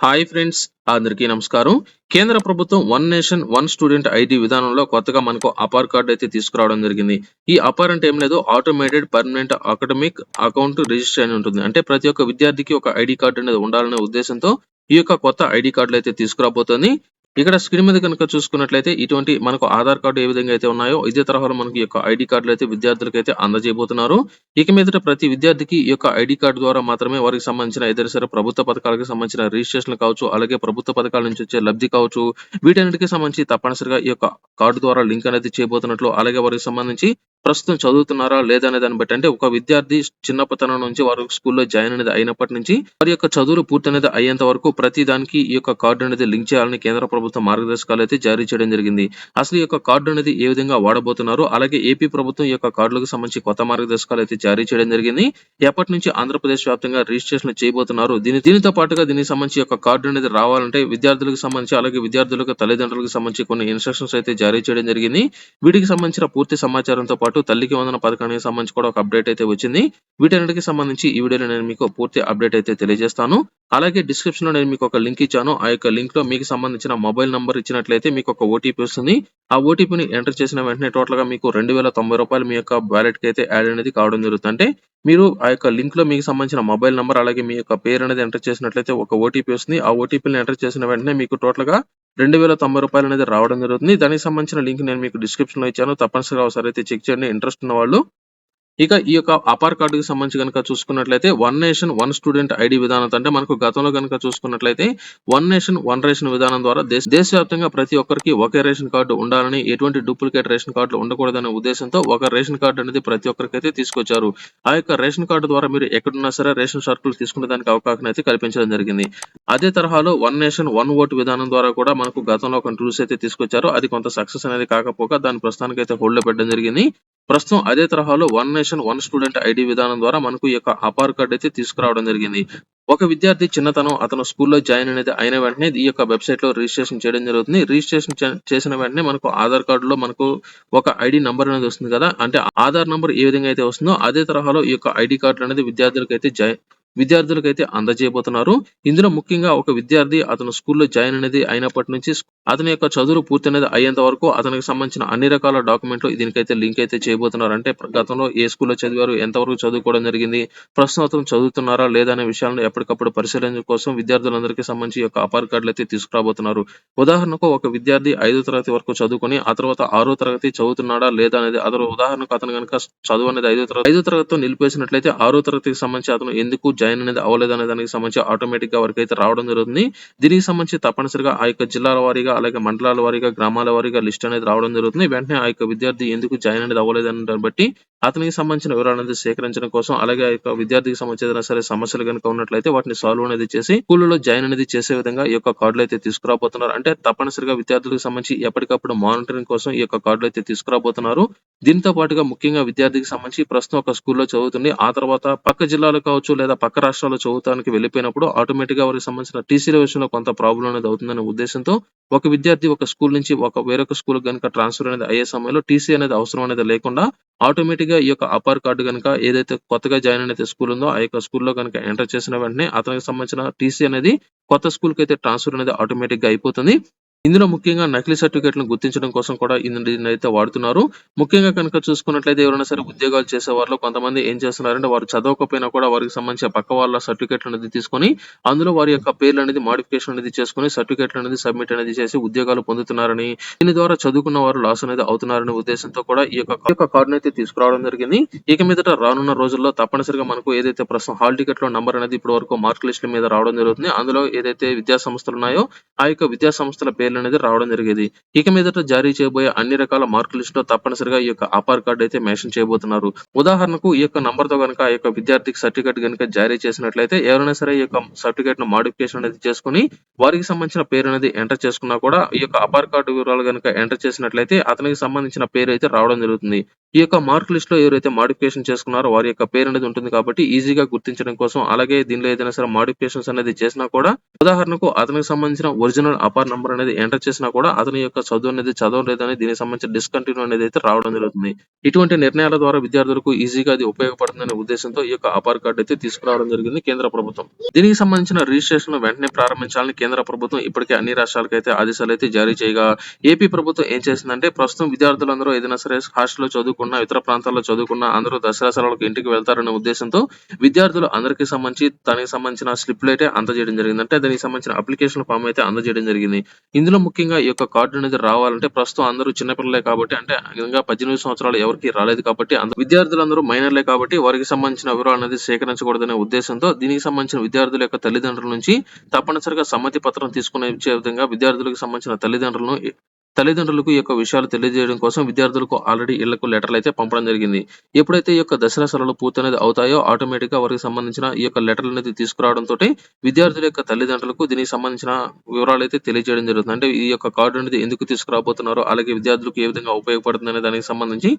Hi friends అందరికీ నమస్కారం. కేంద్ర ప్రభుత్వం one nation one student ID విధానంలో కొత్తగా మనకు అపార్ కార్డు అయితే తీసుకురావడం జరిగింది. ఈ అపార్ అంటే ఏం లేదు automated permanent academic account register అని ఉంటుంది. అంటే ప్రతి ఒక్క విద్యార్థికి ఒక ఐడి కార్డు అనేది ఉండాలనే ఉద్దేశంతో ఈ యొక్క కొత్త ఐడి కార్డులు అయితే తీసుకురాబోతోంది. ఇక్కడ స్క్రీన్ మీద కనుక చూసుకున్నట్లయితే ఇటువంటి మనకు ఆధార్ కార్డు ఏ విధంగా అయితే ఉన్నాయో ఇదే తరహాలో మనకి యొక్క ఐడి కార్డులు అయితే విద్యార్థులకు అయితే అందజేయబోతున్నారు. ఇక మీదట ప్రతి విద్యార్థికి ఈ యొక్క ఐడి కార్డు ద్వారా మాత్రమే వారికి సంబంధించిన ఏదైనా సరే ప్రభుత్వ పథకాలకు సంబంధించిన రిజిస్ట్రేషన్ కావచ్చు అలాగే ప్రభుత్వ పథకాల నుంచి వచ్చే లబ్ధి కావచ్చు వీటన్నిటికీ సంబంధించి తప్పనిసరిగా ఈ యొక్క కార్డు ద్వారా లింక్ అనేది చేయబోతున్నట్లు అలాగే వారికి సంబంధించి ప్రస్తుతం చదువుతున్నారా లేదా అనే దాన్ని బట్టి అంటే ఒక విద్యార్థి చిన్నపతనం నుంచి వారు స్కూల్లో జాయిన్ అనేది అయినప్పటి నుంచి వారి యొక్క చదువులు పూర్తి అనేది అయ్యేంత వరకు ప్రతి దానికి ఈ యొక్క కార్డు అనేది లింక్ చేయాలని కేంద్ర ప్రభుత్వం మార్గదర్శకాలు అయితే జారీ చేయడం జరిగింది. అసలు ఈ యొక్క కార్డు అనేది ఏ విధంగా వాడబోతున్నారు? అలాగే ఏపీ ప్రభుత్వం ఈ యొక్క కార్డులకు సంబంధించి కొత్త మార్గదర్శకాలు అయితే జారీ చేయడం జరిగింది. ఎప్పటి నుంచి ఆంధ్రప్రదేశ్ వ్యాప్తంగా రిజిస్ట్రేషన్ చేయబోతున్నారు? దీని దీనితో పాటుగా దీనికి సంబంధించి యొక్క కార్డు అనేది రావాలంటే విద్యార్థులకు సంబంధించి అలాగే విద్యార్థులకు తల్లిదండ్రులకు సంబంధించి కొన్ని ఇన్స్ట్రక్షన్స్ అయితే జారీ చేయడం జరిగింది. వీటికి సంబంధించిన పూర్తి సమాచారంతో పాటు తల్లికి వందన పథకానికి సంబంధించి కూడా ఒక అప్డేట్ అయితే వచ్చింది. వీటన్నిటికి సంబంధించి ఈ వీడియోలో నేను మీకు పూర్తి అప్డేట్ అయితే తెలియజేస్తాను. అలాగే డిస్క్రిప్షన్లో నేను మీకు ఒక లింక్ ఇచ్చాను. ఆ యొక్క లింక్లో మీకు సంబంధించిన మొబైల్ నెంబర్ ఇచ్చినట్లయితే మీకు ఒక ఓటీపీ వస్తుంది. ఆ ఓటీపీని ఎంటర్ చేసిన వెంటనే టోటల్గా మీకు రెండు వేల తొంభై రూపాయలు మీ యొక్క వ్యాలెట్కి అయితే యాడ్ అనేది కావడం జరుగుతుంది. అంటే మీరు ఆ యొక్క లింక్లో మీకు సంబంధించిన మొబైల్ నెంబర్ అలాగే మీ యొక్క పేరు అనేది ఎంటర్ చేసినట్లయితే ఒక ఓటీపీ వస్తుంది. ఆ ఓటీపీని ఎంటర్ చేసిన వెంటనే మీకు టోటల్గా రెండు వేల తొంభై రూపాయలు అనేది రావడం జరుగుతుంది. దానికి సంబంధించిన లింక్ నేను మీకు డిస్క్రిప్షన్లో ఇచ్చాను. తప్పనిసరిగా ఒకసారి అయితే చెక్ చేయండి. ఇంట్రెస్ట్ ఉన్న వాళ్ళు ఇక ఈ యొక్క అపార్ కార్డుకి సంబంధించి కనుక చూసుకున్నట్లయితే one nation one student ID విధానం అంటే మనకు గతంలో కనుక చూసుకున్నట్లయితే వన్ నేషన్ వన్ రేషన్ విధానం ద్వారా దేశ దేశవ్యాప్తంగా ప్రతి ఒక్కరికి ఒకే రేషన్ కార్డు ఉండాలని ఎటువంటి డూప్లికేట్ రేషన్ కార్డులు ఉండకూడదనే ఉద్దేశంతో ఒక రేషన్ కార్డు అనేది ప్రతి ఒక్కరికి అయితే తీసుకొచ్చారు. ఆ యొక్క రేషన్ కార్డు ద్వారా మీరు ఎక్కడున్నా సరే రేషన్ సరుకులు తీసుకునే దానికి అవకాశం అయితే కల్పించడం జరిగింది. అదే తరహాలో వన్ నేషన్ వన్ ఓట్ విధానం ద్వారా కూడా మనకు గతంలో ఒక రూల్స్ అయితే తీసుకొచ్చారు. అది కొంత సక్సెస్ అనేది కాకపోగా దాని ప్రస్తుతానికి అయితే హోల్డ్లో పెట్టడం జరిగింది. ప్రస్తుతం అదే తరహాలో one nation one student ID విధానం ద్వారా మనకు ఈ యొక్క అపార్ కార్డ్ అయితే తీసుకురావడం జరిగింది. ఒక విద్యార్థి చిన్నతనం అతను స్కూల్లో జాయిన్ అనేది అయిన వెంటనే ఈ యొక్క వెబ్సైట్లో రిజిస్ట్రేషన్ చేయడం జరుగుతుంది. రిజిస్ట్రేషన్ చేసిన వెంటనే మనకు ఆధార్ కార్డులో మనకు ఒక ఐడి నంబర్ అనేది వస్తుంది కదా. అంటే ఆధార్ నంబర్ ఏ విధంగా అయితే వస్తుందో అదే తరహాలో ఈ యొక్క ఐడి కార్డులు అనేది విద్యార్థులకు అయితే విద్యార్థులకైతే విద్యార్థులకు అయితే అందజేయబోతున్నారు. ఇందులో ముఖ్యంగా ఒక విద్యార్థి అతను స్కూల్లో జాయిన్ అనేది అయినప్పటి నుంచి అతని యొక్క చదువులు పూర్తి అనేది అయ్యేంత వరకు అతనికి సంబంధించిన అన్ని రకాల డాక్యుమెంట్లు దీనికైతే లింక్ అయితే చేయబోతున్నారు. అంటే గతంలో ఏ స్కూల్లో చదివారు ఎంతవరకు చదువుకోవడం జరిగింది ప్రస్తుతం అతను చదువుతున్నారా లేదా అనే విషయాలను ఎప్పటికప్పుడు పరిశీలన కోసం విద్యార్థులందరికీ సంబంధించి యొక్క ఆధార్ కార్డులు అయితే తీసుకురాబోతున్నారు. ఉదాహరణకు ఒక విద్యార్థి ఐదో తరగతి వరకు చదువుకొని ఆ తర్వాత ఆరో తరగతి చదువుతున్నాడా లేదా అనేది అతను ఉదాహరణకు అతను కనుక చదువు అనేది ఐదో తరగతి ఐదో తరగతితో నిలిపేసినట్లయితే ఆరో తరగతికి సంబంధించి అతను ఎందుకు జాయిన్ అనేది అవ్వలేదు అనే దానికి సంబంధించి ఆటోమేటిక్గా వరకు అయితే రావడం జరుగుతుంది. దీనికి సంబంధించి తప్పనిసరిగా ఆ యొక్క జిల్లాల వారీగా అలాగే మండలాల వారీగా గ్రామాల వారీగా లిస్ట్ అనేది రావడం జరుగుతుంది. వెంటనే ఆ యొక్క విద్యార్థి ఎందుకు జాయిన్ అనేది అవ్వలేదు దాన్ని బట్టి అతనికి సంబంధించిన వివరాలు అనేది సేకరించడం కోసం అలాగే ఆ యొక్క విద్యార్థికి సంబంధించిన సరే సమస్యలు కనుక ఉన్నట్లయితే వాటిని సాల్వ్ అనేది చేసి స్కూల్లో జాయిన్ అనేది చేసే విధంగా ఈ యొక్క కార్డులు అయితే తీసుకురాబోతున్నారు. అంటే తప్పనిసరిగా విద్యార్థులకు సంబంధించి ఎప్పటికప్పుడు మానిటరింగ్ కోసం ఈ యొక్క కార్డులు అయితే తీసుకురాబోతున్నారు. దీంతో పాటుగా ముఖ్యంగా విద్యార్థికి సంబంధించి ప్రస్తుతం ఒక స్కూల్లో చదువుతుంది. ఆ తర్వాత పక్క జిల్లాలో కావచ్చు లేదా పక్క రాష్ట్రాల్లో చదువుతానికి వెళ్ళిపోయినప్పుడు ఆటోమేటిక్గా వారికి సంబంధించిన టీసీల విషయంలో కొంత ప్రాబ్లం అనేది అవుతుందనే ఉద్దేశంతో ఒక విద్యార్థి ఒక స్కూల్ నుంచి ఒక వేరొక స్కూల్ కనుక ట్రాన్స్ఫర్ అనేది అయ్యే సమయంలో టీసీ అనేది అవసరం అనేది లేకుండా ఆటోమేటిక్గా ఈ యొక్క అపార్ కార్డు కనుక ఏదైతే కొత్తగా జాయిన్ అయితే స్కూల్ ఉందో ఆ యొక్క స్కూల్లో కనుక ఎంటర్ చేసిన వెంటనే అతనికి సంబంధించిన టీసీ అనేది కొత్త స్కూల్కి అయితే ట్రాన్స్ఫర్ అనేది ఆటోమేటిక్గా అయిపోతుంది. ఇందులో ముఖ్యంగా నకిలీ సర్టిఫికేట్లను గుర్తించడం కోసం కూడా ఇందులో అయితే వాడుతున్నారు. ముఖ్యంగా కనుక చూసుకున్నట్లయితే ఎవరైనా సరే ఉద్యోగాలు చేసే వారిలో కొంతమంది ఏం చేస్తున్నారంటే వారు చదవకపోయినా కూడా వారికి సంబంధించిన పక్క వాళ్ళ సర్టిఫికేట్లు అనేది తీసుకొని అందులో వారి యొక్క పేర్లు అనేది మాడిఫికేషన్ అనేది చేసుకుని సర్టిఫికేట్లు అనేది సబ్మిట్ అనేది చేసి ఉద్యోగాలు పొందుతున్నారని దీని ద్వారా చదువుకున్న వారు లాస్ అనేది అవుతున్నారనే ఉద్దేశంతో కూడా ఈ యొక్క కార్డు కార్డును అయితే తీసుకురావడం జరిగింది. ఇక మీదట రానున్న రోజుల్లో తప్పనిసరిగా మనకు ఏదైతే ప్రస్తుతం హాల్ టికెట్లో నంబర్ అనేది ఇప్పటి వరకు మార్క్ లిస్ట్ మీద రావడం జరుగుతుంది. అందులో ఏదైతే విద్యా సంస్థలు ఉన్నాయో ఆ యొక్క విద్యా సంస్థల పేర్లు అనేది రావడం జరిగేది. ఇక మీదట జారీ చేయబోయే అన్ని రకాల మార్క్ లిస్ట్లో తప్పనిసరిగా ఈ యొక్క ఆపార్ కార్డు అయితే మెన్షన్ చేయబోతున్నారు. ఉదాహరణకు ఈ యొక్క నంబర్తో కనుక ఆ యొక్క విద్యార్థికి సర్టిఫికేట్ కనుక జారీ చేసినట్లయితే ఎవరైనా సరే ఈ యొక్క సర్టిఫికేట్ను మాడిఫికేషన్ అనేది చేసుకుని వారికి సంబంధించిన పేరు అనేది ఎంటర్ చేసుకున్నా కూడా ఈ యొక్క అపార్ కార్డు వివరాలు గనుక ఎంటర్ చేసినట్లయితే అతనికి సంబంధించిన పేరు అయితే రావడం జరుగుతుంది. ఈ యొక్క మార్క్ లిస్ట్లో ఎవరైతే మాడిఫికేషన్ చేసుకున్నారో వారి యొక్క పేరు అనేది ఉంటుంది కాబట్టి ఈజీగా గుర్తించడం కోసం అలాగే దీనిలో ఏదైనా సరే మాడిఫికేషన్స్ అనేది చేసినా కూడా ఉదాహరణకు అతనికి సంబంధించిన ఒరిజినల్ అపార్ నంబర్ అనేది ఎంటర్ చేసినా కూడా అతని యొక్క చదువు అనేది చదవలేదని దీనికి సంబంధించిన డిస్కంటిన్యూ అనేది అయితే రావడం జరుగుతుంది. ఇటువంటి నిర్ణయాల ద్వారా విద్యార్థులకు ఈజీగా అది ఉపయోగపడుతుందనే ఉద్దేశంతో ఈ యొక్క అపార్ కార్డు అయితే తీసుకురావడం జరిగింది కేంద్ర ప్రభుత్వం. దీనికి సంబంధించిన రిజిస్ట్రేషన్ వెంటనే ప్రారంభించాలని కేంద్ర కేంద్ర ప్రభుత్వం ఇప్పటికే అన్ని రాష్ట్రాలకు అయితే ఆదేశాలు అయితే జారీ చేయగా ఏపీ ప్రభుత్వం ఏం చేసిందంటే ప్రస్తుతం విద్యార్థులందరూ ఏదైనా సరే హాస్టల్లో చదువుకున్నా ఇతర ప్రాంతాల్లో చదువుకున్నా అందరూ దసరా సెలవులకు ఇంటికి వెళ్తారనే ఉద్దేశంతో విద్యార్థులు అందరికీ సంబంధించి దానికి సంబంధించిన స్లిప్లు అయితే అందజేయడం జరిగింది. అంటే దానికి సంబంధించిన అప్లికేషన్ ఫామ్ అయితే అందజేయడం జరిగింది. ఇందులో ముఖ్యంగా ఈ యొక్క కార్డు అనేది రావాలంటే ప్రస్తుతం అందరూ చిన్నపిల్లలే కాబట్టి అంటే ఇంకా పద్దెనిమిది సంవత్సరాలు ఎవరికి రాలేదు కాబట్టి అందరూ విద్యార్థులందరూ మైనర్లే కాబట్టి వారికి సంబంధించిన వివరాలు అనేది సేకరించకూడదనే ఉద్దేశంతో దీనికి సంబంధించిన విద్యార్థుల యొక్క తల్లిదండ్రుల నుంచి తప్పనిసరిగా సమ్మతి పత్రం తీసుకునే ఇచ్చే విధంగా విద్యార్థులకు సంబంధించిన తల్లిదండ్రులను తల్లిదండ్రులకు ఈ యొక్క విషయాలు తెలియజేయడం కోసం విద్యార్థులకు ఆల్రెడీ ఇళ్ళకు లెటర్లు అయితే పంపడం జరిగింది. ఎప్పుడైతే ఈ యొక్క దసరా సెలవులు పూర్తనేది అవుతాయో ఆటోమేటిక్గా వారికి సంబంధించిన ఈ యొక్క లెటర్లు అనేది తీసుకురావడంతో విద్యార్థుల యొక్క తల్లిదండ్రులకు దీనికి సంబంధించిన వివరాలు అయితే తెలియజేయడం జరుగుతుంది. అంటే ఈ యొక్క కార్డు అనేది ఎందుకు తీసుకురాబోతున్నారో అలాగే విద్యార్థులకు ఏ విధంగా ఉపయోగపడుతుంది అనే దానికి సంబంధించి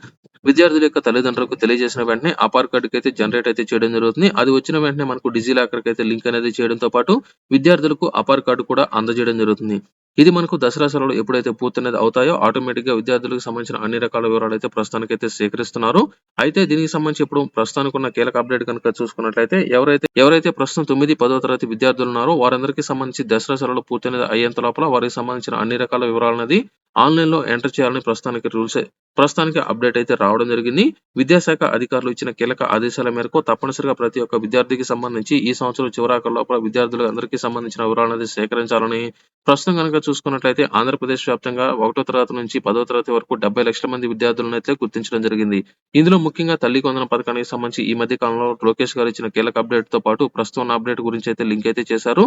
విద్యార్థుల యొక్క తల్లిదండ్రులకు తెలియజేసిన వెంటనే అపార్ కార్డుకి అయితే జనరేట్ అయితే చేయడం జరుగుతుంది. అది వచ్చిన వెంటనే మనకు డిజీ లాకర్ అయితే లింక్ అనేది చేయడంతో పాటు విద్యార్థులకు అపార్ కార్డు కూడా అందజేయడం జరుగుతుంది. ఇది మనకు దసరా సెలవులు ఎప్పుడైతే పూర్తనేది అవుతాయో ఆటోమేటిక్గా విద్యార్థులకు సంబంధించిన అన్ని రకాల వివరాలు అయితే ప్రస్తుతానికి అయితే సేకరిస్తున్నారు. అయితే దీనికి సంబంధించి ఇప్పుడు ప్రస్తుతానికి ఉన్న కీలక అప్డేట్ కనుక చూసుకున్నట్లయితే ఎవరైతే ఎవరైతే ప్రస్తుతం తొమ్మిది పదో తరగతి విద్యార్థులు ఉన్నారో వారందరికీ సంబంధించి దసరా సెలవులు పూర్తనేది అయ్యేంత లోపల వారికి సంబంధించిన అన్ని రకాల వివరాలు అనేది ఆన్లైన్లో ఎంటర్ చేయాలని ప్రస్తుతానికి రూల్స్ ప్రస్తుతానికి అప్డేట్ అయితే రావడం జరిగింది. విద్యాశాఖ అధికారులు ఇచ్చిన కీలక ఆదేశాల మేరకు తప్పనిసరిగా ప్రతి ఒక్క విద్యార్థికి సంబంధించి ఈ సంవత్సరం చివరాకర్ లోపల విద్యార్థులు అందరికీ సంబంధించిన వివరాలు అనేది సేకరించాలని ప్రస్తుతం కనుక చూసుకున్నట్లయితే ఆంధ్రప్రదేశ్ వ్యాప్తంగా ఒకటో తరగతి నుంచి పదో తరగతి వరకు డెబ్బై లక్షల మంది విద్యార్థులను అయితే గుర్తించడం జరిగింది. ఇందులో ముఖ్యంగా తల్లి కొందన పథకానికి సంబంధించి ఈ మధ్య కాలంలో లోకేష్ గారు ఇచ్చిన కీలక అప్డేట్తో పాటు ప్రస్తుతం ఉన్న అప్డేట్ గురించి అయితే లింక్ అయితే చేశారు.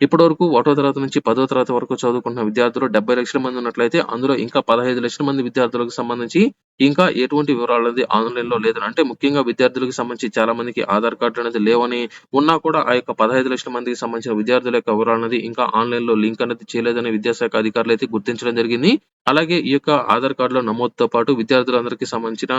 ఇప్పటి వరకు ఒకటో తరగతి నుంచి పదో తరగతి వరకు చదువుకున్న విద్యార్థులు డెబ్బై లక్షల మంది ఉన్నట్లయితే అందులో ఇంకా పదహైదు లక్షల మంది విద్యార్థులకు సంబంధించి ఇంకా ఎటువంటి వివరాలు అనేది ఆన్లైన్లో లేదని అంటే ముఖ్యంగా విద్యార్థులకు సంబంధించి చాలా మందికి ఆధార్ కార్డు అనేది లేవని ఉన్నా కూడా ఆ యొక్క పదహైదు లక్షల మందికి సంబంధించిన విద్యార్థుల యొక్క వివరాలు అనేది ఇంకా ఆన్లైన్లో లింక్ అనేది చేయలేదని విద్యాశాఖ అధికారులు అయితే గుర్తించడం జరిగింది. అలాగే ఈ యొక్క ఆధార్ కార్డులో నమోదుతో పాటు విద్యార్థులందరికీ సంబంధించిన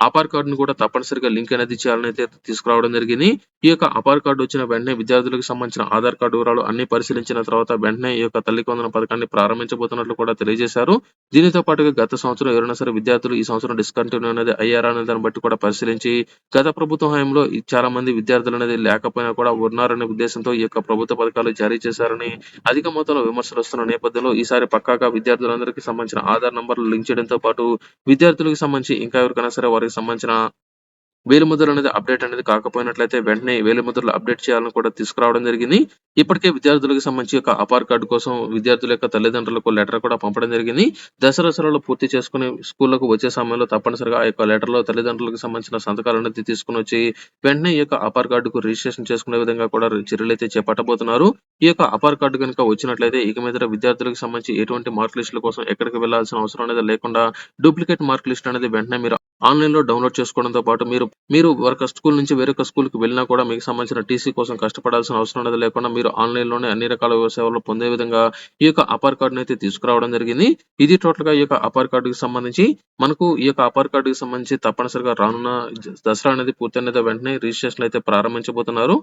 అపార్ కార్డును కూడా తప్పనిసరిగా లింక్ అనేది చేయాలని అయితే తీసుకురావడం జరిగింది. ఈ యొక్క అపార్ కార్డు వచ్చిన వెంటనే విద్యార్థులకు సంబంధించిన ఆధార్ కార్డు వివరాలు అన్ని పరిశీలించిన తర్వాత వెంటనే ఈ యొక్క తల్లి కొందన పథకాన్ని ప్రారంభించబోతున్నట్లు కూడా తెలియజేశారు. దీనితో పాటుగా గత సంవత్సరం ఎవరైనా సరే విద్యార్థులు ఈ సంవత్సరం డిస్కంటిన్యూ అనేది అయ్యారా అనే దాన్ని బట్టి కూడా పరిశీలించి గత ప్రభుత్వ హయాంలో ఈ చాలా మంది విద్యార్థులు అనేది లేకపోయినా కూడా ఉన్నారనే ఉద్దేశంతో ఈ యొక్క ప్రభుత్వ పథకాలు జారీ చేశారని అధిక మొత్తంలో విమర్శలు వస్తున్న నేపథ్యంలో ఈసారి పక్కాగా విద్యార్థులందరికీ సంబంధించిన ఆధార్ నంబర్లు లింక్ చేయడంతో పాటు విద్యార్థులకు సంబంధించి ఇంకా ఎవరికైనా సరే వారికి సంబంధించిన వేలిముద్రలు అనేది అప్డేట్ అనేది కాకపోయినట్లయితే వెంటనే వేలిముద్రలు అప్డేట్ చేయాలని కూడా తీసుకురావడం జరిగింది. ఇప్పటికే విద్యార్థులకు సంబంధించి ఒక అపార్ కార్డు కోసం విద్యార్థుల యొక్క తల్లిదండ్రులకు లెటర్ కూడా పంపడం జరిగింది. దసరా సెలవులు పూర్తి చేసుకుని స్కూళ్ళకు వచ్చే సమయంలో తప్పనిసరిగా ఆ యొక్క లెటర్లో తల్లిదండ్రులకు సంబంధించిన సంతకాలు అనేది తీసుకుని వచ్చి వెంటనే ఈ యొక్క అపార్ కార్డుకు రిజిస్ట్రేషన్ చేసుకునే విధంగా కూడా చర్యలు అయితే చేపట్టబోతున్నారు. ఈ యొక్క అపార్ కార్డు కనుక వచ్చినట్లయితే ఇక మీద విద్యార్థులకు సంబంధించి ఎటువంటి మార్క్ లిస్టుల కోసం ఎక్కడికి వెళ్ళాల్సిన అవసరం అనేది లేకుండా డూప్లికేట్ మార్క్ లిస్ట్ అనేది వెంటనే మీరు ఆన్లైన్లో డౌన్లోడ్ చేసుకోవడంతో పాటు మీరు మీరు ఒక స్కూల్ నుంచి వేరొక స్కూల్కి వెళ్ళినా కూడా మీకు సంబంధించిన టీసీ కోసం కష్టపడాల్సిన అవసరం అనేది లేకుండా మీరు ఆన్లైన్లోనే అన్ని రకాల సేవలు పొందే విధంగా ఈ యొక్క అపార్ కార్డును అయితే తీసుకురావడం జరిగింది. ఇది టోటల్గా ఈ యొక్క అపార్ కార్డుకి సంబంధించి మనకు ఈ యొక్క అపార్ కార్డుకి సంబంధించి తప్పనిసరిగా రానున్న దసరా అనేది పూర్తయిన వెంటనే రిజిస్ట్రేషన్ అయితే ప్రారంభించబోతున్నారు.